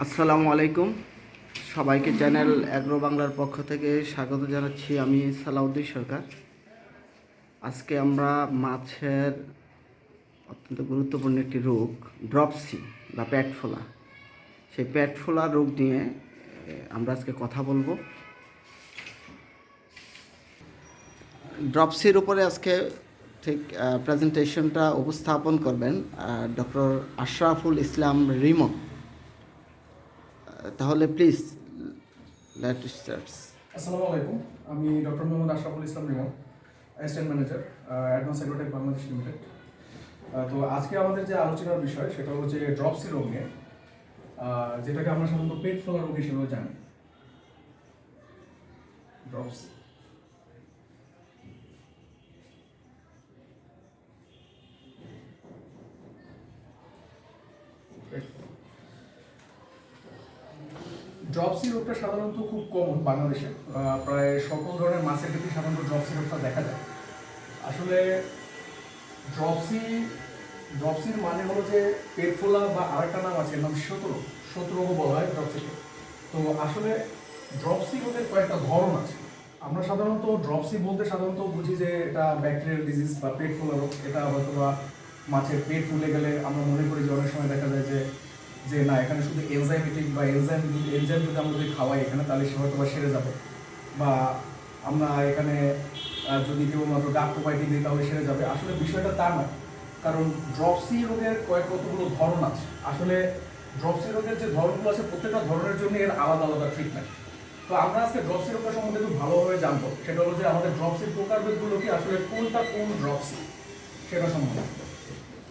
আসসালামু আলাইকুম। সবাইকে চ্যানেল অ্যাগ্রো বাংলার পক্ষ থেকে স্বাগত জানাচ্ছি আমি সালাউদ্দিন সরকার। আজকে আমরা মাছের অত্যন্ত গুরুত্বপূর্ণ একটি রোগ ড্রপসি বা পেট ফোলা। সেই পেট ফোলা রোগ নিয়ে আমরা আজকে কথা বলব। ড্রপসির উপরে আজকে ঠিক প্রেজেন্টেশনটা উপস্থাপন করবেন ডক্টর আশরাফুল ইসলাম রিমন তাহলে প্লিজ লেট স্টার্টস আসসালামু আলাইকুম। আমি doctor Mohammad Ashraful Islam Rimon assistant manager advance agrotech Bangladesh limited তো আজকে আমাদের যে আলোচনার বিষয়, সেটা হচ্ছে ড্রপসি রোগ নিয়ে। যেটাকে আমরা সাধারণত পেট ফোলা রোগ হিসেবেও জানি। ড্রপসি ড্রপসি রোগটা সাধারণত খুব কমন বাংলাদেশে। প্রায় সকল ধরনের মাছের ক্ষেত্রে সাধারণত ড্রপসি রোগটা দেখা যায়। আসলে ড্রপসি ড্রপসির মানে হলো যে পেট ফোলা বা আরেকটা নাম আছে নাম শতরোগ শতরোগও বলা হয় ড্রপসিকে তো আসলে ড্রপসি রোগের কয়েকটা ধরন আছে। আমরা সাধারণত ড্রপসি বলতে সাধারণত বুঝি যে এটা ব্যাকটেরিয়াল ডিজিজ বা পেট ফোলা রোগ। এটা হয়তো বা মাছের পেট ফুলে গেলে আমরা মনে করি যে অনেক সময় দেখা যায় যে যে না, এখানে শুধু এনজাইমেটিক বা এনজাইম এনজাইম যদি আমরা যদি খাওয়াই, এখানে তাহলে সে হয়তো বা সেরে যাবে। বা আমরা এখানে যদি কেবলমাত্র ডাক প্রোপাইটি দিই, তাহলে সেরে যাবে। আসলে বিষয়টা তা নয়। কারণ ড্রপসি রোগের কয়েক কতগুলো ধরন আছে। আসলে ড্রপসি রোগের যে ধরনগুলো আছে, প্রত্যেকটা ধরনের জন্য এর আলাদা আলাদা ট্রিটমেন্ট তো আমরা আজকে ড্রপসি রোগটা সম্বন্ধে একটু ভালোভাবে জানব। সেটা হলো যে আমাদের ড্রপসির প্রকারভেদগুলো কি? আসলে কোনটা কোন ড্রপসি সেটা সম্বন্ধে।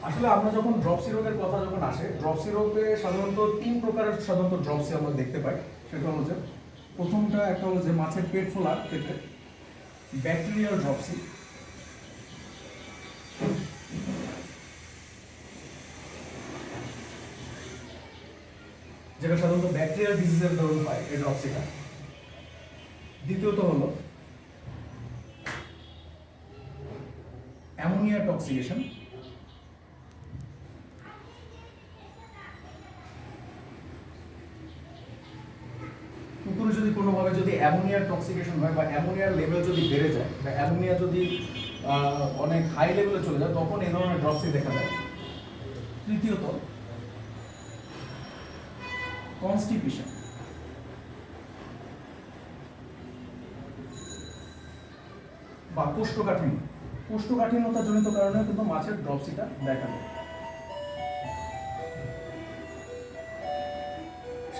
আসলে আমরা যখন ড্রপসি রোগের কথা যখন আসে ড্রপসি রোগে সাধারণত তিন প্রকারের সাধারণত ড্রপসি আমরা দেখতে পাই। সেটা হলো যে, প্রথমটা একটা হলো যে মাছের পেট ফোলার ক্ষেত্রে ব্যাকটেরিয়াল ড্রপসি যেটা সাধারণত ব্যাকটেরিয়াল ডিজিজের দরুন হয় এই ড্রপসিটা দ্বিতীয়ত হলো, অ্যামোনিয়া টক্সিকেশন পুকুরে যদি কোনোভাবে যদি অ্যামোনিয়ার টক্সিকেশন হয় বা অ্যামোনিয়ার লেভেল যদি বেড়ে যায় বা অ্যামোনিয়া যদি অনেক হাই লেভেলে চলে যায়, তখন এই ধরনের ড্রপসি দেখা যায় তৃতীয়ত কনস্টিপিউশন বা কোষ্ঠকাঠিন্য। কোষ্ঠকাঠিন্যতা জনিত কারণে কিন্তু মাছের ড্রপসিটা দেখা যায়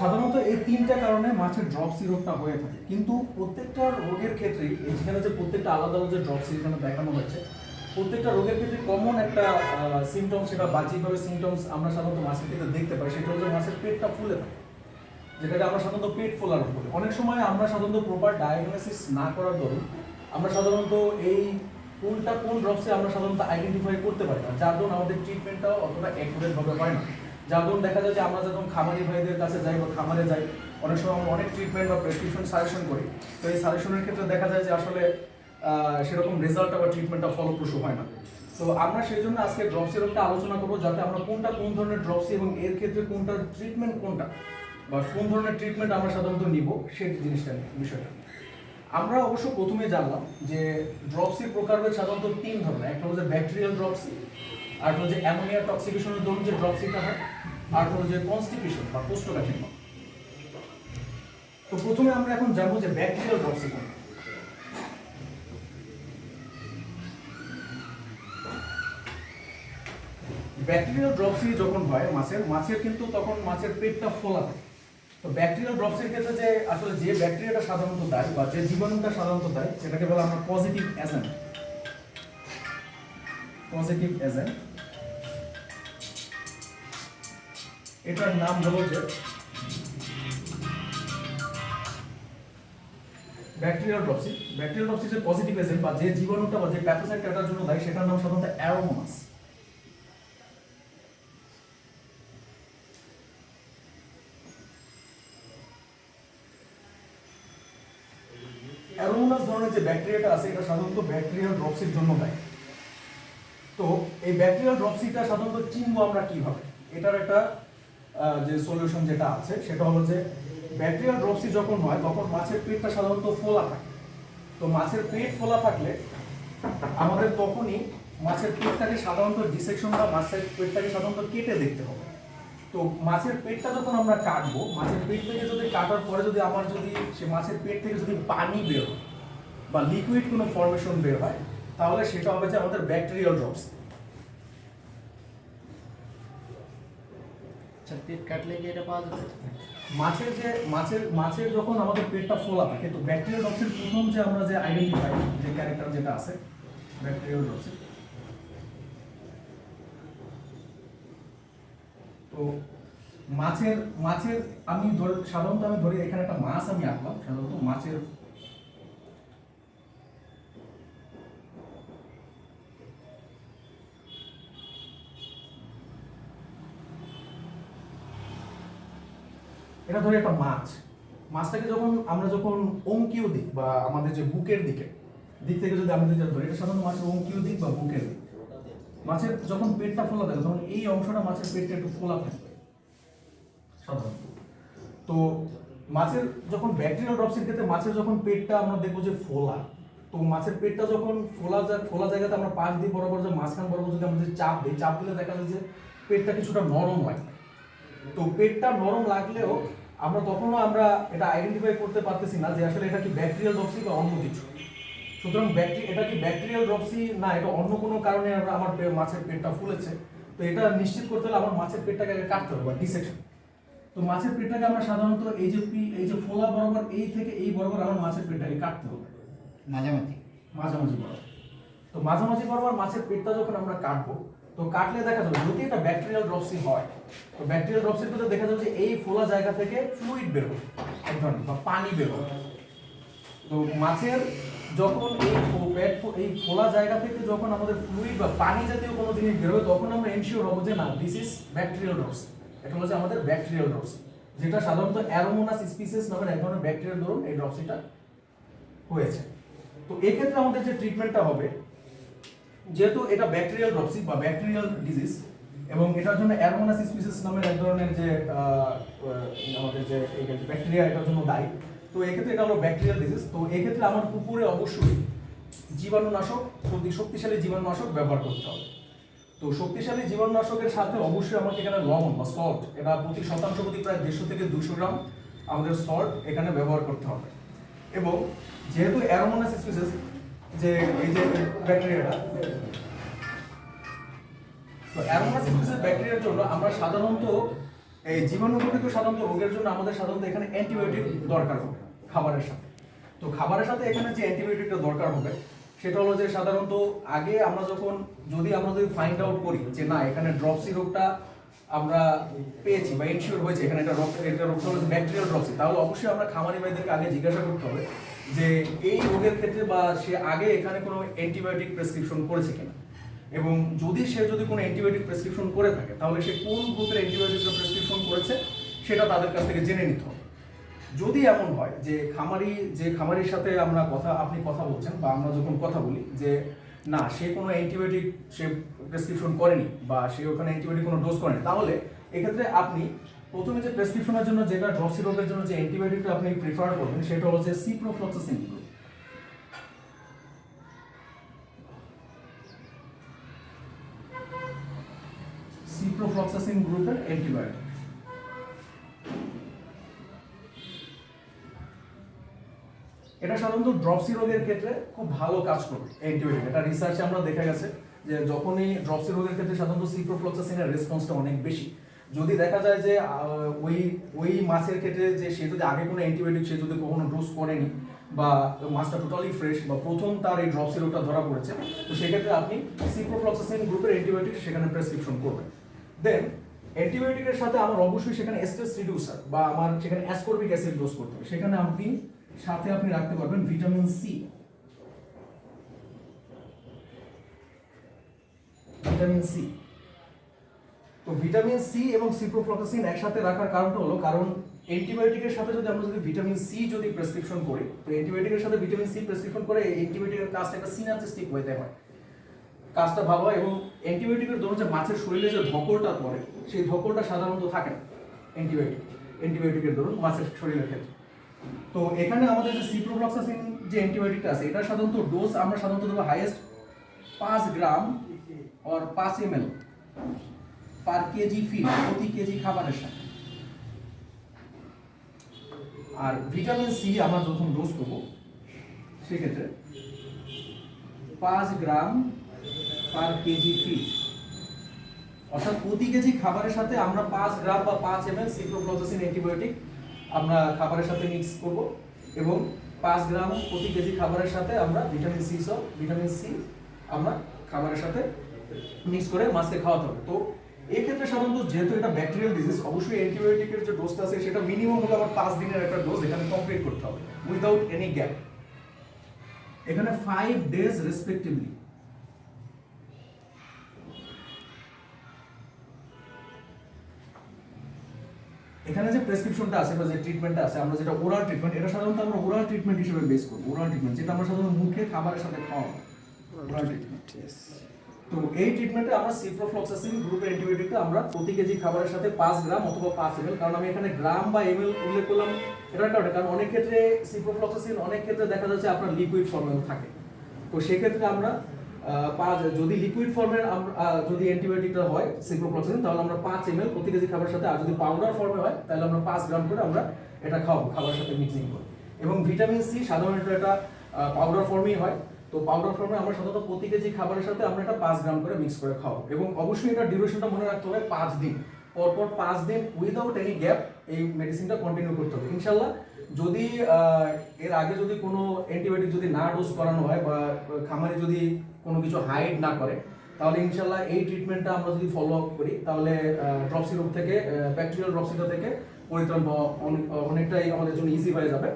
সাধারণত এই তিনটা কারণে মাছের ড্রপসি রোগটা হয়ে থাকে। কিন্তু প্রত্যেকটা রোগের ক্ষেত্রেই, এই যেখানে যে প্রত্যেকটা আলাদা আলাদা যে ড্রপসি যেখানে দেখানো হয়েছে, প্রত্যেকটা রোগের ক্ষেত্রে কমন একটা সিমটমস সেটা বাহ্যিকভাবে সিমটমস আমরা সাধারণত মাছের ক্ষেত্রে দেখতে পাই, সেটা হচ্ছে মাছের পেটটা ফুলে থাকে, যেটাকে আমরা সাধারণত পেট ফোলা রোগ বলি। অনেক সময় আমরা সাধারণত প্রপার ডায়াগনোসিস না করার দরুন আমরা সাধারণত এই কোনটা কোন ড্রপসে আমরা সাধারণত আইডেন্টিফাই করতে পারি না, যার জন্য আমাদের ট্রিটমেন্টটাও অতটা অ্যাকুরেট ভাবে হয় না। জন্য দেখা যায় যে আমরা যখন খামারি ভাইদের কাছে যাই বা খামারে যাই, অনেক সময় আমরা অনেক ট্রিটমেন্ট বা প্রেসক্রিপশন সাজেশন করি। তো এই সাজেশনের ক্ষেত্রে দেখা যায় যে আসলে সেরকম রেজাল্টটা বা ট্রিটমেন্টটা ফলপ্রসূ হয় না। তো আমরা সেই জন্য আজকে ড্রপসি রোগটা আলোচনা করব, যাতে আমরা কোনটা, কোন ধরনের ড্রপসি এবং এর ক্ষেত্রে কোনটা ট্রিটমেন্ট কোনটা, বা কোন ধরনের ট্রিটমেন্ট আমরা সাধারণত নিব, সেই জিনিসটা বিষয়টা আমরা অবশ্য প্রথমে জানলাম যে ড্রপসির প্রকারভেদ সাধারণত তিন ধরনের। একটা হচ্ছে ব্যাকটেরিয়াল ড্রপসি আর হচ্ছে অ্যামোনিয়া টক্সিকেশনের দরুন যে ড্রপসিটা হয় আর হচ্ছে কনস্টিপেশন বা কোষ্ঠকাঠিন্য তো প্রথমে আমরা এখন জানব যে ব্যাকটেরিয়াল ড্রপসি কোনটা। ব্যাকটেরিয়াল ড্রপসি যখন হয় মাছের মাছের কিন্তু তখন মাছের পেটটা ফোলা থাকে। তো ব্যাকটেরিয়াল ড্রপসের ক্ষেত্রে যে আসলে যে ব্যাকটেরিয়াটা সাধারণত দেয় বা যে জীবাণুটা সাধারণত দেয় সেটাকে বলে আমরা পজিটিভ এজেন্ট পজিটিভ এজেন্ট এটার নাম হলো যে ব্যাকটেরিয়াল ড্রপসি ব্যাকটেরিয়াল ড্রপসি যে পজিটিভ এজেন্ট বা যে জীবাণুটা বা যে প্যাথোসাইট এটার জন্য দেয়, সেটার নাম সাধারণত অ্যারোমোনাস অ্যারোমোনাস ধরনের যে ব্যাকটেরিয়াটা আছে, এটা সাধারণত ব্যাকটেরিয়াল ড্রপসির জন্য দেয়। তো এই ব্যাকটেরিয়াল ড্রপসিটা সাধারণত চিনবো আমরা কীভাবে? এটার একটা যে সলিউশন যেটা আছে, সেটা হলো যে ব্যাকটেরিয়াল ড্রপসি যখন হয়, তখন মাছের পেটটা সাধারণত ফোলা থাকে। তো মাছের পেট ফোলা থাকলে আমাদের তখনই মাছের পেটটাকে সাধারণত ডিসেকশন বা মাছের পেটটাকে সাধারণত কেটে দেখতে হবে। তো মাছের পেটটা যখন আমরা কাটবো, মাছের পেট থেকে যদি কাটার পরে যদি আমার যদি সে মাছের পেট থেকে যদি পানি বের হয় বা লিকুইড কোনো ফর্মেশন বের হয়, তাহলে সেটা হবে যে আমাদের ব্যাকটেরিয়াল ড্রপস আচ্ছা পেট কাটলে কি এটা পাওয়া যাবে? মাছের যে, মাছের মাছের যখন আমাদের পেটটা ফোলা থাকে তো ব্যাকটেরিয়াল ড্রপসের প্রথম যে আমরা যে আইডেন্টিফাই যে ক্যারেক্টার যেটা আছে ব্যাকটেরিয়াল ড্রপসের তো মাছের মাছের আমি ধর, সাধারণত আমি ধরি, এখানে একটা মাছ আমি আঁকলাম, সাধারণত মাছের এটা ধরে একটা মাছ। মাছটাকে যখন আমরা যখন অঙ্কীয় দিক বা আমাদের যে বুকের দিকে, দিক থেকে যদি আমরা যেটা ধরি, এটা সাধারণত মাছের অঙ্কীয় দিক বা বুকের দিক। মাছের যখন পেটটা ফোলা থাকে, তখন এই অংশটা মাছের পেটটা একটু ফোলা থাকবে। সাধারণত। তো মাছের যখন ব্যাকটেরিয়াল ড্রপসের ক্ষেত্রে মাছের যখন পেটটা আমরা দেখব যে ফোলা, তো মাছের পেটটা যখন ফোলা যায় ফোলা জায়গাতে আমরা পাশ দিয়ে বরাবর যে মাঝখান বরাবর যদি যদি চাপ দিই, চাপ দিলে দেখা যায় যে পেটটা কিছুটা নরম লাগে তো পেটটা নরম লাগলেও আমরা তখনও আমরা এটা আইডেন্টিফাই করতে পারতেছি না যে আসলে এটা কি ব্যাকটেরিয়াল ড্রপসি বা অন্য কিছু। সুতরাং ব্যাকটেরি এটা কি ব্যাকটেরিয়াল ড্রপসি না এটা অন্য কোনো কারণে আমরা আমার মাছের পেটটা ফুলেছে। তো এটা নিশ্চিত করতে হলে আমার মাছের পেটটাকে আগে কাটতে হবে বা ডিসেকশন তো মাছের পেটটাকে আমরা সাধারণত এই যে পি এই যে ফোলা বরাবর এই থেকে এই বরাবর আমার মাছের পেটটাকে কাটতে হবে। মাঝামাঝি। মাঝামাঝি বরাবর। তো মাঝামাঝি বরাবর মাছের পেটটা যখন আমরা কাটবো তো কাটলে দেখা যাবে, যদি এটা ব্যাকটেরিয়াল ড্রপসি হয়, তো ব্যাকটেরিয়াল ড্রপসির ক্ষেত্রে দেখা যাবে যে এই ফোলা জায়গা থেকে ফ্লুইড বের হবে এক ধরনের, বা পানি বের হবে তো মাছের যখন এই পেট এই ফোলা জায়গা থেকে যখন আমাদের ফ্লুইড বা পানি জাতীয় কোনো জিনিস বেরোবে তখন আমরা এনশিওর হব যে না দিস ইজ ব্যাকটেরিয়াল ড্রপসি এটা হচ্ছে আমাদের ব্যাকটেরিয়াল ড্রপসি যেটা সাধারণত অ্যারোমোনাস স্পিসিস নামের এক ধরনের ব্যাকটেরিয়াল ধরুন, এই ড্রপসিটা হয়েছে। তো এক্ষেত্রে আমাদের যে ট্রিটমেন্টটা হবে যেহেতু এটা ব্যাকটেরিয়াল ড্রপসি বা ব্যাকটেরিয়াল ডিজিজ এবং এটার জন্য অ্যারোমোনাস স্পিসিস নামের এক ধরনের যে আমাদের যে ব্যাকটেরিয়া এটার জন্য দায়ী। তো এক্ষেত্রে এটা হলো ব্যাকটেরিয়াল ডিজিজ তো এক্ষেত্রে আমার পুকুরে অবশ্যই জীবাণুনাশক শক্তি- শক্তিশালী জীবাণুনাশক ব্যবহার করতে হবে। তো শক্তিশালী জীবাণুনাশকের সাথে অবশ্যই আমাকে এখানে লবণ বা সল্ট এটা প্রতি শতাংশ প্রতি প্রায় দেড়শো থেকে দুশো গ্রাম আমাদের সল্ট এখানে ব্যবহার করতে হবে। এবং যেহেতু অ্যারোমোনাস স্পিসিস যে এই যে ব্যাকটেরিয়াটা। তো ব্যাকটেরিয়ার জন্য আমরা সাধারণত, এই জীবাণুঘটিত সাধারণত রোগের জন্য আমাদের সাধারণত এখানে অ্যান্টিবায়োটিক দরকার হবে, খাবারের সাথে। তো খাবারের সাথে এখানে যে অ্যান্টিবায়োটিকটা দরকার হবে, সেটা হলো যে সাধারণত আগে আমরা যখন, যদি আমরা যদি ফাইন্ড আউট করি যে না, এখানে ড্রপসি রোগটা আমরা পেয়েছি বা ইনশিওর হয়েছে, এখানে একটা রোগ রোগটা হলো ব্যাকটেরিয়াল ড্রপসি তাহলে অবশ্যই আমরা খামারি ভাইদেরকে আগে জিজ্ঞাসা করতে হবে যে এই রোগের ক্ষেত্রে বা সে আগে এখানে কোনো অ্যান্টিবায়োটিক প্রেসক্রিপশন করেছে কিনা? এবং যদি সে যদি কোনো অ্যান্টিবায়োটিক প্রেসক্রিপশন করে থাকে, তাহলে সে কোন গ্রুপের অ্যান্টিবায়োটিক প্রেসক্রিপশন করেছে সেটা তাদের কাছ থেকে জেনে নিতে হবে। যদি এমন হয় যে খামারি, যে খামারির সাথে আমরা কথা, আপনি কথা বলছেন বা আমরা যখন কথা বলি যে, না, সে কোনো অ্যান্টিবায়োটিক সে প্রেসক্রিপশন করেনি বা সে ওখানে অ্যান্টিবায়োটিক কোনো ডোজ করেনি, তাহলে এক্ষেত্রে আপনি প্রথমে যে প্রেসক্রিপশনের জন্য, যেটা ড্রপসি রোগের জন্য যে অ্যান্টিবায়োটিকটা আপনি প্রিফার করবেন, সেটা হলো যে সিপ্রোফ্লক্সাসিন সিপ্রোফ্লক্সাসিন গ্রুপের অ্যান্টিবায়োটিক এটা সাধারণত ড্রপসি রোগের ক্ষেত্রে খুব ভালো কাজ করবে অ্যান্টিবায়োটিক এটা রিসার্চে আমরা দেখা গেছে যে যখনই ড্রপসি রোগের ক্ষেত্রে সাধারণত সিপ্রোফ্লক্সাসিনের রেসপন্সটা অনেক বেশি যদি দেখা যায় যে ওই ওই মাছের ক্ষেত্রে যে সে যদি আগে কোনো অ্যান্টিবায়োটিক সে যদি কখনো ডোজ করেনি বা মাছটা টোটালি ফ্রেশ বা প্রথম তার এই ড্রপসি রোগটা ধরা পড়েছে, তো সেক্ষেত্রে আপনি সিপ্রোফ্লক্সাসিন গ্রুপের অ্যান্টিবায়োটিক সেখানে প্রেসক্রিপশন করবেন। দেন অ্যান্টিবায়োটিকের সাথে আমার অবশ্যই সেখানে এস্টেস রিডিউসার বা আমার সেখানে অ্যাসকর্বিক অ্যাসিড ডোজ করতে হবে। সেখানে আপনি সাথে আপনি রাখতে পারবেন ভিটামিন সি ভিটামিন সি তো ভিটামিন সি এবং সিপ্রোফ্লক্সাসিন একসাথে রাখার কারণটা হলো, কারণ অ্যান্টিবায়োটিকের সাথে যদি আমরা যদি ভিটামিন সি যদি প্রেসক্রিপশন করি, তো অ্যান্টিবায়োটিকের সাথে ভিটামিন সি প্রেসক্রিপশন করে অ্যান্টিবায়োটিকের কাজটা একটা সিনার্জিস্টিক ওয়েতে হয়। কাজটা ভালো হয় এবং অ্যান্টিবায়োটিকের ধরুন যে মাছের শরীরে যে ধকলটা পড়ে, সেই ধকলটা সাধারণত থাকে না অ্যান্টিবায়োটিক অ্যান্টিবায়োটিকের ধরুন মাছের শরীরের ক্ষেত্রে। তো এখানে আমাদের যে সিপ্রোফ্লক্সাসিন যে অ্যান্টিবায়োটিকটা আছে, এটা সাধারণত ডোজ আমরা সাধারণত দেবো হাইয়েস্ট পাঁচ গ্রাম অর পাঁচ M L per KG feed প্রতি কেজি খাবারের সাথে। আর ভিটামিন সি আমরা যখন ডোজ করব, সেক্ষেত্রে পাঁচ গ্রাম পার কেজি ফিড অর্থাৎ প্রতি কেজি খাবারের সাথে আমরা পাঁচ গ্রাম বা পাঁচ এম এল সিপ্রোফ্লক্সাসিন অ্যান্টিবায়োটিক আমরা খাবারের সাথে মিক্স করব এবং পাঁচ গ্রাম প্রতি কেজি খাবারের সাথে আমরা ভিটামিন সি সহ ভিটামিন সি আমরা খাবারের সাথে মিক্স করে মাছকে খাওয়াতে হবে। তো এই ক্ষেত্রে সাধারণত যেহেতু এটা ব্যাকটেরিয়াল ডিজিজ অবশ্যই অ্যান্টিবায়োটিকের যে ডোজটা আছে, সেটা মিনিমাম হলো আবার পাঁচ দিনের একটা ডোজ এখানে কমপ্লিট করতে হবে উইদাউট এনি গ্যাপ এখানে ফাইভ ডেজ রেসপেক্টিভলি এখানে যে প্রেসক্রিপশনটা আছে বা যে ট্রিটমেন্টটা আছে, আমরা যেটা ওরাল ট্রিটমেন্ট এটা সাধারণত আমরা ওরাল ট্রিটমেন্ট হিসেবে বেস করব ওরাল ট্রিটমেন্ট যেটা আমরা সাধারণত মুখে, খাবারের সাথে খাওয়া ওরাল ট্রিটমেন্ট তো এই ট্রিটমেন্টে আমরা সিপ্রোফ্লক্সাসিন গ্রুপের অ্যান্টিবায়োটিকটা আমরা প্রতি কেজি খাবারের সাথে পাঁচ গ্রাম অথবা পাঁচ এমএল কারণ আমি এখানে গ্রাম বা এমএল উল্লেখ করলাম, এটার কারণে, কারণ অনেক ক্ষেত্রে সিপ্রোফ্লক্সাসিন অনেক ক্ষেত্রে দেখা যাচ্ছে আপনার লিকুইড ফর্মেও থাকে। তো সেক্ষেত্রে আমরা পাঁচ, যদি লিকুইড ফর্মের যদি অ্যান্টিবায়োটিকটা হয় সিপ্রোফ্লক্সাসিন তাহলে আমরা পাঁচ এমএল প্রতি কেজি খাবারের সাথে, আর যদি পাউডার ফর্মে হয়, তাহলে আমরা পাঁচ গ্রাম করে আমরা এটা খাওয়াবো, খাবারের সাথে মিক্সিং করে। এবং ভিটামিন সি সাধারণত এটা পাউডার ফর্মেই হয়। তো পাউডার ফর্মে আমরা সাধারণত প্রতি কেজি খাবারের সাথে আমরা এটা পাঁচ গ্রাম করে মিক্স করে খাওয়াবো। এবং অবশ্যই এটা ডিউরেশনটা মনে রাখতে হবে পাঁচ দিন। পরপর পাঁচ দিন উইদাউট এনি গ্যাপ এই মেডিসিনটা কন্টিনিউ করতে হবে। ইনশাল্লাহ যদি এর আগে যদি কোনো অ্যান্টিবায়োটিক যদি না ডোজ করানো হয় বা খামারে যদি কোনো কিছু হাইড না করে, তাহলে ইনশাল্লাহ এই ট্রিটমেন্টটা আমরা যদি ফলো আপ করি, তাহলে ড্রপসি সিরপ থেকে ব্যাকটেরিয়াল ড্রপ সিরপ থেকে পরিত্রাণ অনেকটাই আমাদের জন্য ইজি হয়ে যাবে।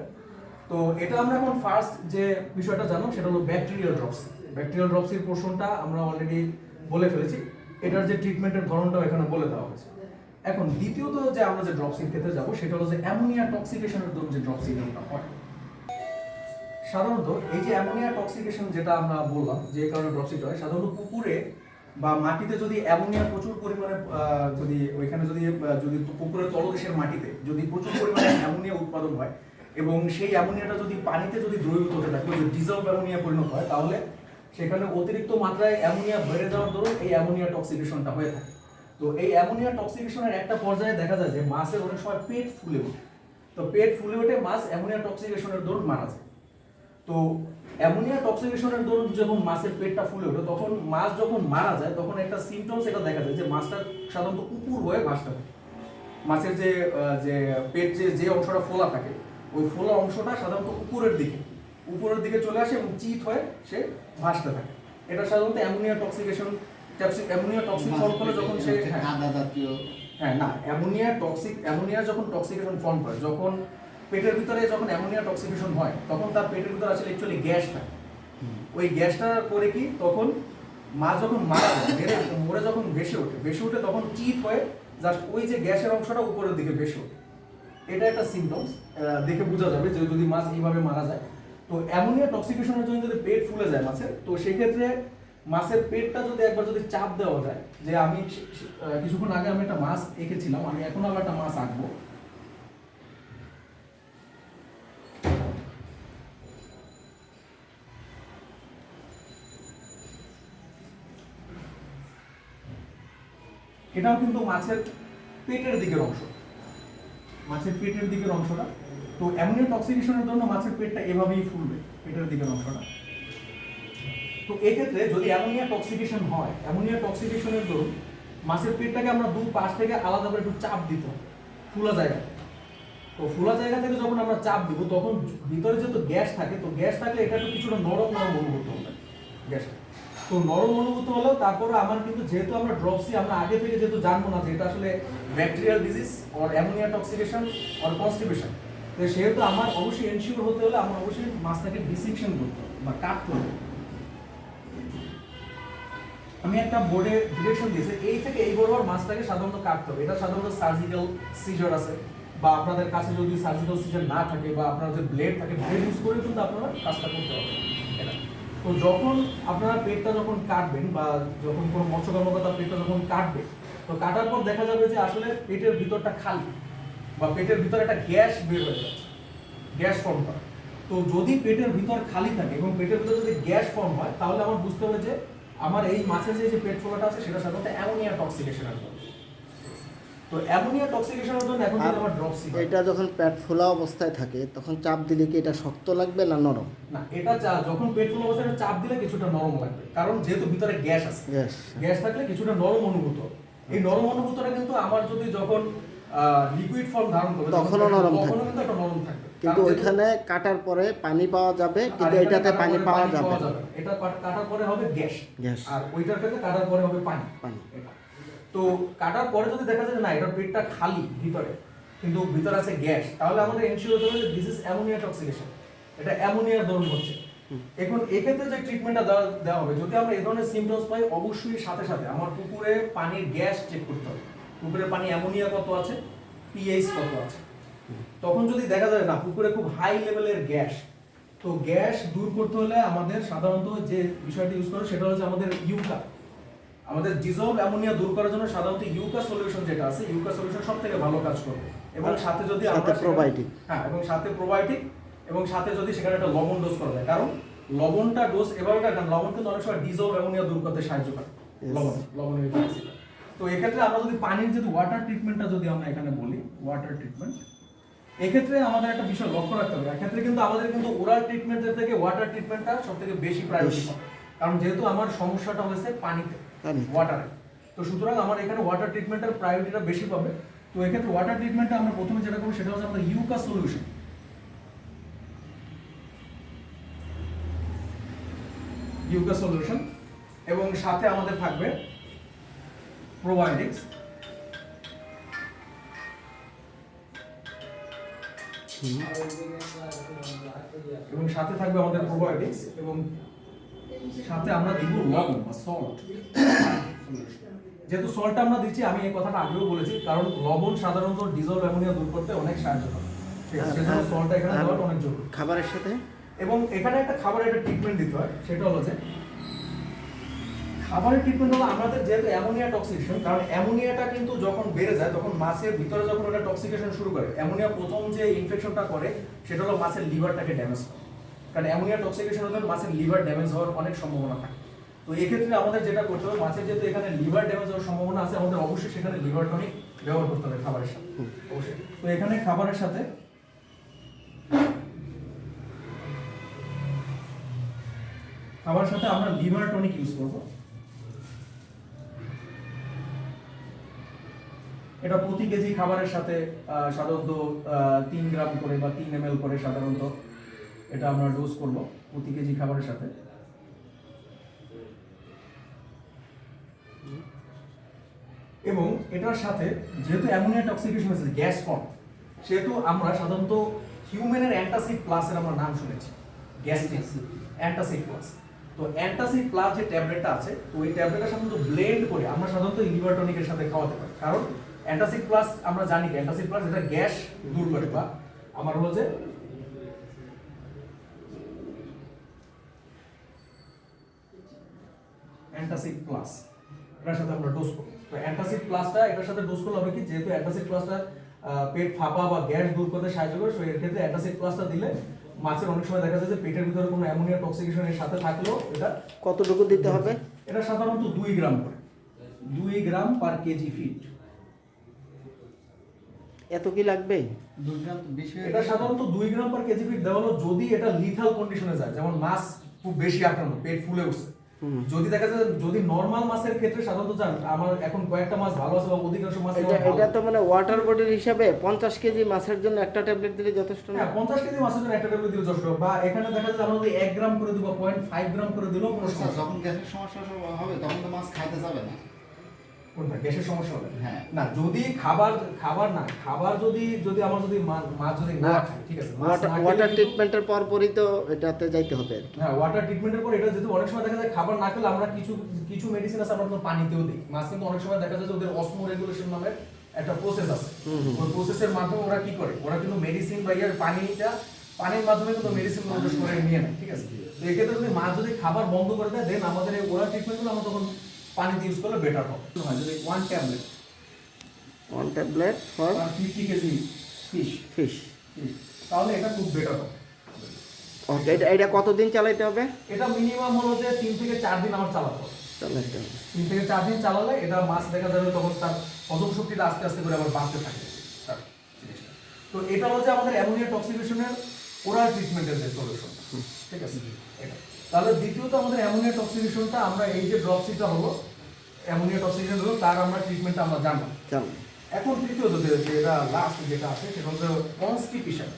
তো এটা আমরা এখন ফার্স্ট যে বিষয়টা জানলাম, সেটা হলো ব্যাকটেরিয়াল ড্রপস ব্যাকটেরিয়াল ড্রপসির পোর্শনটা আমরা অলরেডি বলে ফেলেছি। এটার যে ট্রিটমেন্টের ধরনটাও এখানে বলে দেওয়া হয়েছে। এখন দ্বিতীয়ত যে আমরা যে ড্রপসির ক্ষেত্রে যাব, সেটা হলো যে অ্যামোনিয়া টক্সিকেশনের দরুন যে ড্রপসিংটা হয়। সাধারণত এই যে অ্যামোনিয়া টক্সিকেশন যেটা আমরা বললাম, যে কারণে ড্রপসিট হয়, সাধারণত পুকুরে বা মাটিতে যদি অ্যামোনিয়া প্রচুর পরিমাণে যদি ওইখানে যদি যদি পুকুরের তলদেশের মাটিতে যদি প্রচুর পরিমাণে অ্যামোনিয়া উৎপাদন হয় এবং সেই অ্যামোনিয়াটা যদি পানিতে যদি দ্রবীভূত হতে থাকে যদি ডিজলভ অ্যামোনিয়া পরিণত হয়, তাহলে সেখানে অতিরিক্ত মাত্রায় অ্যামোনিয়া বেড়ে যাওয়ার দরুন এই অ্যামোনিয়া টক্সিকেশনটা হয়ে থাকে। তো এই অ্যামোনিয়া টক্সিকেশনের একটা পর্যায়ে দেখা যায় যে মাছের অনেক সময় পেট ফুলে ওঠে। তো পেট ফুলে ওঠে, মাছ অ্যামোনিয়া টক্সিকেশনের দরুন মারা যায়। তো অ্যামোনিয়া টক্সিকেশনের দরুন যখন মাছের পেটটা ফুলে ওঠে, তখন মাছ যখন মারা যায়, তখন একটা সিমটমস এটা দেখা যায় যে মাছটা সাধারণত উপর হয়ে থাকে। মাছের যে যে পেট যে যে অংশটা ফোলা থাকে ওই ফোলা অংশটা সাধারণত উপরের দিকে। উপরের দিকে চলে আসে এবং চিত হয়ে সে ভাসতে থাকে। এটা সাধারণত ammonia toxication ammonia toxic form করে যখন সে হ্যাঁ। কাদা জাতীয় হ্যাঁ না অ্যামোনিয়া টক্সিক অ্যামোনিয়া যখন টক্সিকেশন ফর্ম করে যখন পেটের ভিতরে যখন অ্যামোনিয়া টক্সিকেশন হয় তখন তার পেটের ভিতরে আসলে অ্যাকচুয়ালি গ্যাস থাকে। ওই গ্যাসটা করে কি? তখন মাছ যখন মারা যায় মেরে মরে যখন ভেসে ওঠে ভেসে ওঠে তখন চিত হয়ে জাস্ট ওই যে গ্যাসের অংশটা উপরের দিকে ভেসে ওঠে। এটা একটা সিমটমস দেখে বোঝা যাবে যে যদি মাছ এইভাবে মারা যায়। তো অ্যামোনিয়া টক্সিকেশনের জন্য যদি পেট ফুলে যায় মাছের, তো সেক্ষেত্রে মাছের পেটটা যদি একবার যদি চাপ দেওয়া যায়, যে আমি কিছুক্ষণ আগে আমি একটা মাছ এঁকেছিলাম, আমি এখন আবার একটা মাছ আঁকবো। এটাও কিন্তু মাছের পেটের দিকের অংশ। মাছের পেটের দিকের অংশটা। তো অ্যামোনিয়া টক্সিকেশনের জন্য মাছের পেটটা এভাবেই ফুলবে, পেটের দিকের অংশটা। তো এক্ষেত্রে যদি অ্যামোনিয়া টক্সিকেশন হয় অ্যামোনিয়া টক্সিকেশনের দরুন মাছের পেটটাকে আমরা দু পাশ থেকে আলাদা করে একটু চাপ দিতে ফুলা জায়গা। তো ফুলা জায়গা থেকে যখন আমরা চাপ দিব, তখন ভিতরে যেহেতু গ্যাস থাকে, তো গ্যাস থাকলে এটা একটু কিছুটা নরম নরম অনুভূত হবে, গ্যাসটা। তো নরম অনুভূত হলেও তারপরে আমার কিন্তু যেহেতু আমরা ড্রপসি আমরা আগে থেকে যেহেতু জানব না যে এটা আসলে bacterial disease or ammonia toxication or constipation তো সেহেতু আমার অবশ্যই এনশিওর হতে হলে আমার অবশ্যই মাছটাকে ডিসেকশন করতে বা কাটতে হবে। আমি একটা বোর্ডে ডিরেকশন দিয়েছি, এই থেকে এই বরাবর মাছটাকে সাধারণত কাটতে হবে। এটা সাধারণত সার্জিক্যাল সিজার আছে বা আপনাদের কাছে যদি সার্জিক্যাল সিজার না থাকে বা আপনার যে ব্লেড থাকে ব্লেড ইউজ করে কিন্তু আপনারা কাজটা করতে হবে তো যখন আপনারা পেটটা যখন কাটবেন বা যখন কোনো মৎস্য কর্মকর্তা পেটটা যখন কাটবে, তো কাটার পর দেখা যাবে যে আসলে পেটের ভিতরটা খালি বা পেটের ভিতরে একটা গ্যাস বের হয়ে যাচ্ছে, গ্যাস ফর্ম করে। তো যদি পেটের ভিতর খালি থাকে এবং পেটের ভিতরে যদি গ্যাস ফর্ম হয়, তাহলে আমার বুঝতে হবে যে আমার এই মাছের যে পেট ফোলাটা আছে সেটা সাধারণত অ্যামোনিয়া টক্সিকেশনের জন্য তো অ্যামোনিয়া টক্সিকেশনের জন্য এখন যদি আর আমার ড্রপসি এটা যখন পেট ফোলা অবস্থায় থাকে তখন চাপ দিলে কি এটা শক্ত লাগবে না নরম? না এটা চা- যখন পেট ফুল অবস্থায় চাপ দিলে কিছুটা নরম লাগবে। কারণ যেহেতু ভিতরে গ্যাস আছে গ্যাস। গ্যাস থাকলে কিছুটা নরম অনুভূত। এই নরম অনুভূতটা কিন্তু আমার যদি যখন লিকুইড ফর্ম ধারণ করবে তখনও নরম থাকবে। কিন্তু একটা নরম থাকবে। কিন্তু ওইখানে কাটার পরে পানি পাওয়া যাবে কিন্তু এটাতে পানি পাওয়া যাবে। এটা কাটার পরে হবে গ্যাস। গ্যাস। আর ওইটার ক্ষেত্রে কাটার পরে হবে পানি। পানি। এটা। তো কাটার পরে যদি দেখা যায় না এটার পেটটা খালি ভিতরে কিন্তু ভিতরে আছে গ্যাস তাহলে আমাদের এনশিওর হতে হবে যে দিস ইজ অ্যামোনিয়া টক্সিকেশন এটা অ্যামোনিয়ার দরুন হচ্ছে এখন এক্ষেত্রে যে ট্রিটমেন্টটা দেওয়া দেওয়া হবে যদি আমরা এই ধরনের সিমটমস পাই অবশ্যই সাথে সাথে আমার পুকুরে পানির গ্যাস চেক করতে হবে। পুকুরের পানি অ্যামোনিয়া কত আছে? পিএইচ কত আছে? তখন যদি দেখা যায় না পুকুরে খুব হাই লেভেলের গ্যাস তো গ্যাস দূর করতে হলে আমাদের সাধারণত যে বিষয়টি ইউজ করে সেটা হচ্ছে আমাদের ইউকা আমাদের ডিজলভ অ্যামোনিয়া দূর করার জন্য সাধারণত ইউকা সলিউশন যেটা আছে ইউকা সলিউশন সব থেকে ভালো কাজ করবে এবং সাথে যদি আমরা probiotic। হ্যাঁ এবং সাথে প্রোবায়োটিক এবং সাথে যদি সেখানে একটা লবণ ডোজ করা যায় কারণ লবণটা ডোজ এভাবে কারণ লবণ কিন্তু অনেক সময় ডিজলভ অ্যামোনিয়া দূর করতে সাহায্য করে. লবণ লবণের তো এক্ষেত্রে আমরা যদি পানির যদি ওয়াটার ট্রিটমেন্টটা যদি আমরা এখানে বলি ওয়াটার ট্রিটমেন্ট এক্ষেত্রে আমাদের একটা বিষয় লক্ষ্য রাখতে হবে এক্ষেত্রে কিন্তু আমাদের কিন্তু ওরাল ট্রিটমেন্টের থেকে ওয়াটার ট্রিটমেন্টটা সব থেকে বেশি প্রায়োরিটি। কারণ যেহেতু আমার সমস্যাটা হয়েছে পানিতে। ওয়াটারে তো সুতরাং আমার এখানে ওয়াটার ট্রিটমেন্টের প্রায়োরিটিটা বেশি পাবে। তো এক্ষেত্রে ওয়াটার ট্রিটমেন্টটা আমরা প্রথমে যেটা করব সেটা হচ্ছে আমাদের ইউকা সলিউশন ইউকা সলিউশন এবং সাথে আমাদের থাকবে প্রোবায়োটিক্স এবং সাথে থাকবে আমাদের প্রোবায়োটিক্স এবং সাথে আমরা দিব লবণ বা সল্ট যেহেতু সল্টটা আমরা দিচ্ছি আমি এই কথাটা আগেও বলেছি কারণ লবণ সাধারণত ডিজল অ্যামোনিয়া দূর করতে অনেক সাহায্য করে। সল্টটা এখানে দেওয়াটা অনেক জরুরি। খাবারের সাথে? এবং এখানে একটা খাবারের একটা ট্রিটমেন্ট দিতে হয় সেটা হলো যে খাবারের ট্রিটমেন্ট হলো আমাদের যেহেতু অ্যামোনিয়া টক্সিকেশন কারণ অ্যামোনিয়াটা কিন্তু যখন বেড়ে যায় তখন মাছের ভিতরে যখন ওটা টক্সিকেশন শুরু করে অ্যামোনিয়া প্রথম যে ইনফেকশনটা করে সেটা হলো মাছের লিভারটাকে ড্যামেজ করে। কারণ অ্যামোনিয়া টক্সিকেশন হলে মাছের লিভার ড্যামেজ হওয়ার অনেক সম্ভাবনা থাকে। তো এক্ষেত্রে আমাদের যেটা করতে হবে মাছের যেহেতু এখানে লিভার ড্যামেজ হওয়ার সম্ভাবনা আছে আমাদের অবশ্যই সেখানে লিভার টনিক ব্যবহার করতে হবে খাবারের সাথে। অবশ্যই। তো এখানে খাবারের সাথে খাবার সাথে আমরা লিভার টনিক ইউজ করব। এটা প্রতি কেজি খাবারের সাথে সাধারণত তিন গ্রাম করে বা তিন এম করে সাধারণত। এটা আমরা ডোজ করব প্রতি কেজি খাবারের সাথে। এবং এটার সাথে যেহেতু অ্যামোনিয়া টক্সিকেশন হয়েছে গ্যাস ফর্ম সেহেতু আমরা সাধারণত হিউম্যানের অ্যান্টাসিড প্লাসের আমরা নাম শুনেছি গ্যাস্ট্রিক অ্যান্টাসিড প্লাস তো অ্যান্টাসিড প্লাস যে ট্যাবলেটটা আছে, তো ওই ট্যাবলেটটা সাধারণত ব্লেন্ড করে আমরা সাধারণত লিভার টনিকের সাথে খাওয়াতে পারি। কারণ অ্যান্টাসিড প্লাস আমরা জানি অ্যান্টাসিড প্লাস এটা গ্যাস দূর করে বা আমার হলো অ্যান্টাসিড প্লাস এটার সাথে আমরা ডোজ করব। তো অ্যান্টাসিড প্লাসটা এটার সাথে ডোজ করলে হবে কি যেহেতু অ্যান্টাসিড প্লাসটা পেট ফাঁপা বা গ্যাস দূর করতে সাহায্য করে সো এর ক্ষেত্রে অ্যান্টাসিড প্লাসটা দিলে মাছের অনেক সময় দেখা যায় যে পেটের ভিতরে কোনো অ্যামোনিয়া টক্সিকেশনের সাথে থাকলেও এটা কতটুকু দিতে হবে? এটা সাধারণত দুই গ্রাম করে। দুই গ্রাম পার কেজি ফিট এত কি লাগবে? দুই গ্রাম বেশি এটা সাধারণত দুই গ্রাম পার কেজি ফিট দেওয়া হলো যদি এটা লিথাল কন্ডিশনে যায় যেমন মাছ খুব বেশি আক্রান্ত পেট ফুলে উঠছে। যদি দেখা যায় যদি নরমাল মাছের ক্ষেত্রে সাধারণত জান আমার এখন কয়েকটা মাছ ভালো আছে বা অধিকাংশ মাছ এটা এটা তো মানে ওয়াটার বডির হিসাবে পঞ্চাশ কেজি মাছের জন্য একটা ট্যাবলেট দিলে যথেষ্ট না? হ্যাঁ পঞ্চাশ কেজি মাছের জন্য একটা ট্যাবলেট দিলে যথেষ্ট। বা এখানে দেখা যায় আমরা যদি 1 গ্রাম করে দিব পয়েন্ট ফাইভ গ্রাম করে দিলেও কোনো আচ্ছা, সমস্যা যখন গ্যাসের সমস্যা হবে তখন তো মাছ খাইতে যাবে না। কোনটা? গ্যাসের সমস্যা হবে? হ্যাঁ। না যদি খাবার খাবার না খাবার যদি যদি আমার যদি মাছ যদি না খায় ঠিক আছে ওয়াটার ট্রিটমেন্টের পরপরই তো এটাতে যাইতে হবে হ্যাঁ ওয়াটার ট্রিটমেন্টের পর এটা যেহেতু অনেক সময় দেখা যায় খাবার না খেলে আমরা কিছু কিছু মেডিসিন আছে আমরা পানিতেও দিই। মাছ কিন্তু অনেক সময় দেখা যায় যে ওদের অসমো রেগুলেশন নামের একটা প্রসেস আছে। ওই প্রসেসের মাধ্যমে ওরা কি করে? ওরা কিন্তু মেডিসিন বা ইয়ার পানিটা পানির মাধ্যমে কিন্তু মেডিসিন প্রবেশ করে নিয়ে নেয় ঠিক আছে? তো এক্ষেত্রে যদি মাছ যদি খাবার বন্ধ করে দেয় দেন আমাদের ওরা ট্রিটমেন্টগুলো আমরা তখন পানিতে ইউজ করলে বেটার হবে। যদি one tablet one tablet for fifty KG fish fish তাহলে এটা খুব বেটার হবে। ওকে এটা এটা কতদিন চালাইতে হবে? এটা মিনিমাম হলো যে তিন থেকে চার দিন আমার চালাতে হবে। চালাইতে হবে। তিন থেকে চার দিন চালালে এটা মাছ দেখা যাবে তখন তার হজম শক্তিটা আস্তে আস্তে করে আবার বাড়তে থাকে। তো এটা হচ্ছে আমাদের অ্যামোনিয়া টক্সিফিকেশনের ওরাল ট্রিটমেন্টের যে সলিউশন ঠিক আছে? এটা। তাহলে দ্বিতীয়ত আমাদের অ্যামোনিয়া টক্সিফিকেশনটা আমরা এই যে ড্রপসিটা হলো অ্যামোনিয়া টক্সিফিকেশন হলো তার আমরা ট্রিটমেন্টটা আমরা চালু এখন তৃতীয়ত যেটা লাস্ট যেটা আছে সেটা হচ্ছে কনস্টিপিশন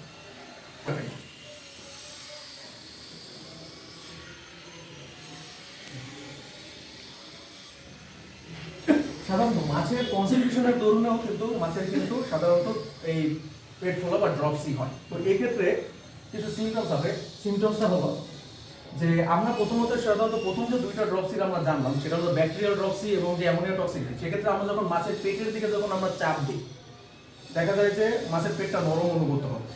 সাধারণত মাছের কনস্টিটিউশনের দরুনেও কিন্তু মাছের কিন্তু সাধারণত এই পেট ফোলা বা ড্রপসি হয়। তো এক্ষেত্রে কিছু সিমটমস হবে। সিমটমসটা হলো যে আমরা প্রথমত সাধারণত প্রথম যে দুইটা ড্রপসির আমরা জানলাম, সেটা হলো ব্যাকটেরিয়াল ড্রপসি এবং যে অ্যামোনিয়া টক্সিক সেক্ষেত্রে আমরা যখন মাছের পেটের দিকে যখন আমরা চাপ দিই, দেখা যায় যে মাছের পেটটা নরম অনুভূত হবে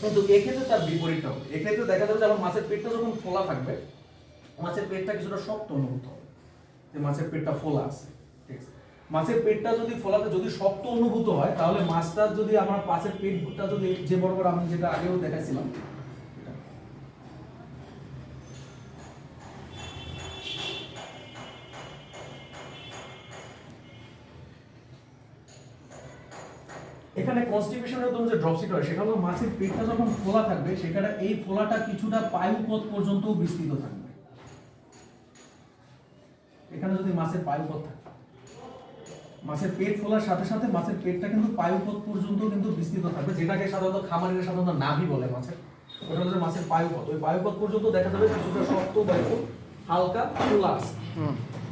কিন্তু এক্ষেত্রে তার বিপরীতটা হবে। এক্ষেত্রে দেখা যাবে যে আমার মাছের পেটটা যখন ফোলা থাকবে, মাছের পেটটা কিছুটা শক্ত অনুভূত হবে, যে মাছের পেটটা ফোলা আছে, ঠিক আছে? মাছের পেটটা যদি ফোলাতে যদি শক্ত অনুভূত হয়, তাহলে মাছটা যদি আমার মাছের পেটটা যদি, যে বরাবর আমি যেটা আগেও দেখাইছিলাম এখানে কনস্টিপেশনের জন্য যে ড্রপসিট হয় সেটা হলো মাছের পেটটা যখন ফোলা থাকবে সেখানে এই ফোলাটা কিছুটা পায়ুপথ পর্যন্ত বিস্তৃত থাকবে। এখানে যদি মাছের পায়ুপথ থাকে। মাছের পেট ফোলার সাথে সাথে মাছের পেটটা কিন্তু পায়ুপথ পর্যন্ত কিন্তু বিস্তৃত থাকবে যেটাকে সাধারণত খামারিরা সাধারণত নাভি বলে মাছের। ওটা হচ্ছে মাছের পায়ুপথ ওই পায়ুপথ পর্যন্ত দেখা যাবে কিছুটা শক্ত বা একটু হালকা ফোলা আছে।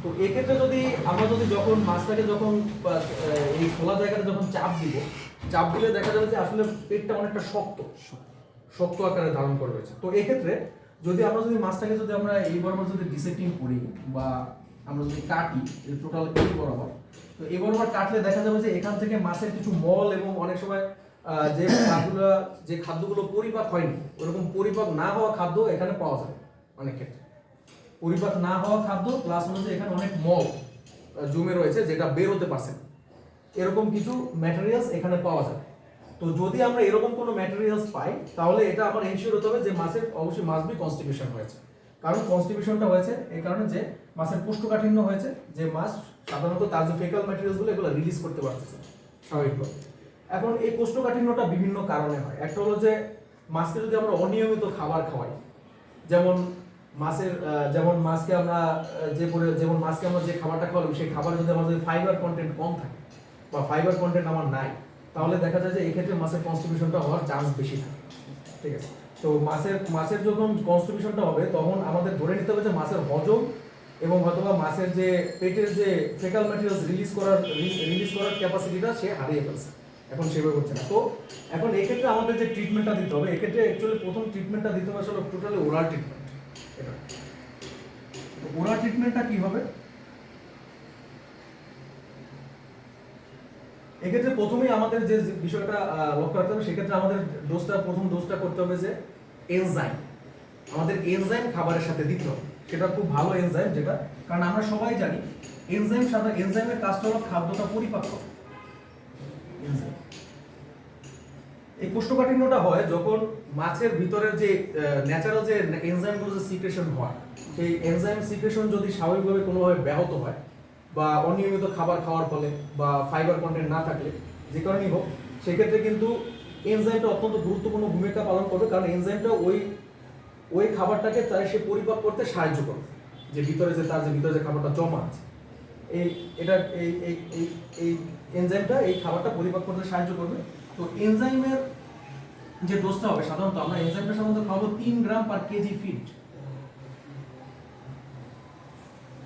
তো এক্ষেত্রে যদি আমরা যদি যখন মাছটাকে যখন এই খোলা জায়গাটা যখন চাপ দিব চাপ দিলে দেখা যাবে যে আসলে পেটটা অনেকটা শক্ত। শক্ত আকারে ধারণ করে রয়েছে তো এক্ষেত্রে যদি আমরা যদি মাছটাকে যদি আমরা এই বরাবর যদি ডিসেক্টিং করি বা আমরা যদি কাটি টোটাল এই বরাবর? তো এই বরাবর কাটলে দেখা যাবে যে এখান থেকে মাছের কিছু মল এবং অনেক সময় যে খাদ্যগুলো যে খাদ্যগুলো পরিপাক হয়নি, ওরকম পরিপাক না হওয়া খাদ্য এখানে পাওয়া যায় অনেক ক্ষেত্রে। পরিপাক না হওয়া খাদ্য প্লাস হচ্ছে এখানে অনেক মল জমে রয়েছে, যেটা বের হতে পারছে। এরকম কিছু ম্যাটেরিয়ালস এখানে পাওয়া যায়। তো যদি আমরা এরকম কোনো ম্যাটেরিয়ালস পাই, তাহলে এটা আমার এনশিওর হতে হবে যে মাছের অবশ্যই মাছ বি কনস্টিপেশন হয়েছে। কারণ কনস্টিপেশনটা হয়েছে এই কারণে যে মাছের কোষ্ঠকাঠিন্য হয়েছে, যে মাছ সাধারণত তার যে ফেকাল ম্যাটেরিয়ালসগুলো এগুলো রিলিজ করতে পারতেছে স্বাভাবিকভাবে। এখন এই কোষ্ঠকাঠিন্যটা বিভিন্ন কারণে হয়। একটা হলো যে মাছকে যদি আমরা অনিয়মিত খাবার খাওয়াই, যেমন মাছের যেমন মাছকে আমরা যে যেমন মাছকে আমরা যে খাবারটা খাওয়ালাম, সেই খাবার যদি আমাদের ফাইবার কন্টেন্ট কম থাকে বা ফাইবার কন্টেন্ট আমার নাই, তাহলে দেখা যায় যে এই ক্ষেত্রে মাছের কনস্টিটিউশনটা হওয়ার চান্স বেশি থাকে, ঠিক আছে? তো মাছের মাছের যখন কনস্টিটিউশনটা হবে, তখন আমাদের ধরে নিতে হবে যে মাছের হজম এবং হয়তোবা মাছের যে পেটের যে ফেকাল ম্যাটেরিয়ালস রিলিজ করার রিলিজ করার ক্যাপাসিটিটা সে হারিয়ে ফেলছে, এখন সেভাবে হচ্ছে না। তো এখন এক্ষেত্রে আমাদের যে ট্রিটমেন্টটা দিতে হবে এক্ষেত্রে অ্যাকচুয়ালি প্রথম ট্রিটমেন্টটা দিতে হবে আসলে টোটালি ওরাল ট্রিটমেন্ট এটা। ওরাল ট্রিটমেন্টটা কি হবে? এক্ষেত্রে প্রথমেই আমাদের যে বিষয়টা লক্ষ্য রাখতে হবে, সেক্ষেত্রে আমাদের ডোজটা প্রথম ডোজটা করতে হবে যে এনজাইম আমাদের এনজাইম খাবারের সাথে দিতে হবে। সেটা খুব ভালো এনজাইম যেটা। কারণ আমরা সবাই জানি এনজাইম সাথে এনজাইমের কাজটা হলো খাদ্যটা পরিপাক এনজাইম এই কোষ্ঠকাঠিন্যটা হয় যখন মাছের ভিতরে যে ন্যাচারাল যে এনজাইমগুলো যে সিক্রেশন হয়, সেই এনজাইম সিক্রেশন যদি স্বাভাবিকভাবে কোনোভাবে ব্যাহত হয় বা অনিয়মিত খাবার খাওয়ার ফলে বা ফাইবার কন্টেন্ট না থাকলে, যে কারণেই হোক, সেক্ষেত্রে কিন্তু এনজাইমটা অত্যন্ত গুরুত্বপূর্ণ ভূমিকা পালন করবে। কারণ এনজাইমটা ওই ওই খাবারটাকে তাই সে পরিপাক করতে সাহায্য করবে। যে ভিতরে যে তার যে ভিতরে যে খাবারটা জমা আছে, এই, এটা, এই এই এই এই এনজাইমটা এই খাবারটা পরিপাক করতে সাহায্য করবে। তো এনজাইমের যে ডোজটা হবে, সাধারণত আমরা এনজাইমটা সাধারণত খাব তিন গ্রাম পার কেজি ফিড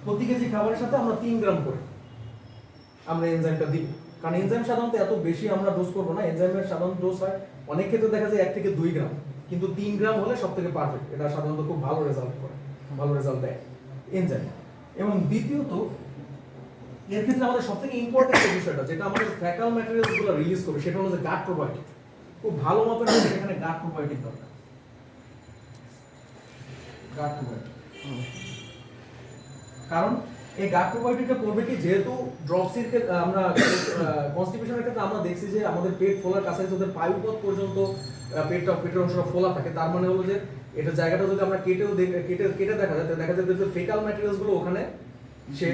প্রতি কেজি খাবারের সাথে আমরা তিন গ্রাম করে আমরা এনজাইমটা দিব। কারণ এনজাইম সাধারণত এত বেশি আমরা ডোজ করব না। এনজাইমের সাধারণ ডোজ হয় অনেক ক্ষেত্রে দেখা যায় এক থেকে দুই গ্রাম। কিন্তু তিন গ্রাম হলে সব থেকে পারফেক্ট এটা সাধারণত খুব ভালো রেজাল্ট করে, ভালো রেজাল্ট দেয় এনজাইম এবং দ্বিতীয়ত, এর ক্ষেত্রে আমাদের সব থেকে ইম্পর্টেন্ট যে বিষয়টা, যেটা আমাদের ফ্যাকাল ম্যাটেরিয়ালসগুলো রিলিজ করবে সেটা যে গাট প্রোবায়োটিক খুব ভালো আমাদের এখানে গাট প্রোবায়োটিক দরকার। গাট প্রোবায়োটিক কারণ এই গাট প্রোবায়োটিকটা করবে কি? যেহেতু ড্রপসির ক্ষেত্রে আমরা কনস্টিপেশনের ক্ষেত্রে আমরা দেখছি যে আমাদের পেট ফোলার কাছে যদি পায়ুপথ পর্যন্ত পেটটা পেটের অংশটা ফোলা থাকে। তার মানে হলো যে এটা জায়গাটা যদি আমরা কেটেও কেটে কেটে দেখা যায় দেখা যাবে যে ফেকাল ম্যাটেরিয়ালসগুলো ওখানে সে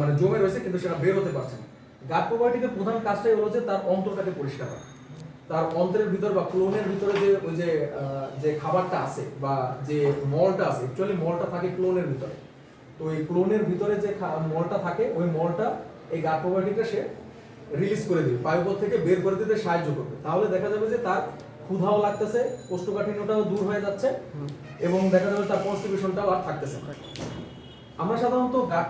মানে জমে রয়েছে কিন্তু সেটা বের হতে পারছে না। গাট প্রোবায়োটিকের প্রধান কাজটাই হলো যে তার অন্তরটাকে পরিষ্কার করা। তার অন্ত্রের ভিতর বা ক্লোনের ভিতরে যে ওই যে যে খাবারটা আছে বা যে মলটা আছে অ্যাকচুয়ালি মলটা থাকে ক্লোনের ভিতরে। তো এই ক্লোনের ভিতরে যে মলটা থাকে, ওই মলটা এই গাট প্রোবায়োটিকটা সে রিলিজ করে দিবে পায়ুপথ থেকে বের করে দিতে সাহায্য করবে। তাহলে দেখা যাবে যে তার ক্ষুধাও লাগতেছে, কোষ্ঠকাঠিন্যটাও দূর হয়ে যাচ্ছে এবং দেখা যাবে তার কনস্টিপেশনটাও আর থাকতেছে আমরা সাধারণত গাট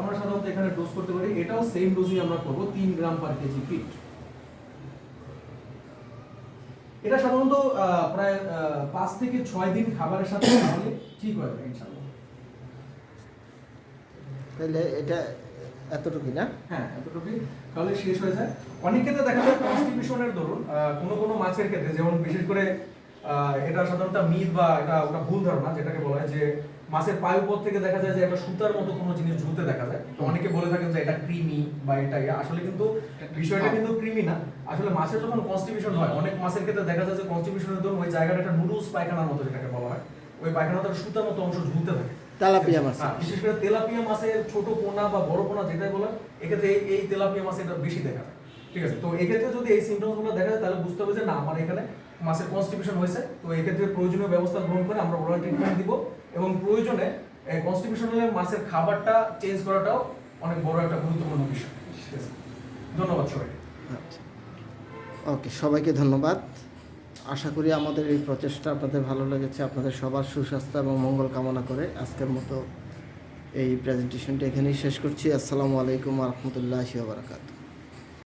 আমরা সাধারণত এখানে ডোজ করতে পারি, এটাও সেম ডোজই আমরা করব, তিন গ্রাম পার কেজি ফিট এটা সাধারণত প্রায় পাঁচ থেকে ছয় দিন খাবারের সাথে খাওয়ালে ঠিক হয়ে যাবে ইনশাআল্লাহ তাহলে এটা এতটুকুই না? হ্যাঁ এতটুকুই। তাহলে শেষ হয়ে যায়। অনেক ক্ষেত্রে দেখা যায় কনস্টিটিউশনের দরুন আহ, কোনো কোনো মাছের ক্ষেত্রে যেমন বিশেষ করে এটা সাধারণত মিথ বা এটা ওটা ভুল ধারণা যেটাকে বলা হয় যে মাছের পায়ুপথ থেকে দেখা যায় যে একটা সুতার মতো কোনো জিনিস ঝুলতে দেখা যায়। তো অনেকে বলে থাকেন যে এটা ক্রিমি বা এটা আসলে কিন্তু বিষয়টা কিন্তু ক্রিমি না। আসলে মাছের যখন কনস্টিটিউশন হয় অনেক মাছের ক্ষেত্রে দেখা যায় যে কনস্টিটিউশনের দরুন ওই জায়গাটা একটা নুডলস পায়খানার মতো যেটাকে বলা হয় ওই পায়খানাটা সুতার মতো অংশ ঝুলতে থাকে। তেলাপিয়া মাছ। হ্যাঁ, বিশেষ করে তেলাপিয়া মাছের ছোট পোনা বা বড় পোনা যেটাই বলে এক্ষেত্রে এই- এই তেলাপিয়া মাছে এটা বেশি দেখা যায়। ঠিক আছে? তো এক্ষেত্রে যদি এই সিমটমসগুলো দেখা যায় তাহলে বুঝতে হবে যে না আমার এখানে মাছের কনস্টিপেশন হয়েছে। তো এক্ষেত্রে প্রয়োজনীয় ব্যবস্থা গ্রহণ করে আমরা ওরাল ট্রিটমেন্ট দিব এবং প্রয়োজনে কনস্টিপেশন হলে মাছের খাবারটা চেঞ্জ করাটাও অনেক বড় একটা গুরুত্বপূর্ণ বিষয়। ঠিক আছে? ধন্যবাদ সবাইকে। আচ্ছা। ওকে সবাইকে ধন্যবাদ। আশা করি আমাদের এই প্রচেষ্টা আপনাদের ভালো লেগেছে। আপনাদের সবার সুস্বাস্থ্য এবং মঙ্গল কামনা করে আজকের মতো এই প্রেজেন্টেশনটা এখানেই শেষ করছি। আসসালামু আলাইকুম রহমতুল্লাহ বারাকাতু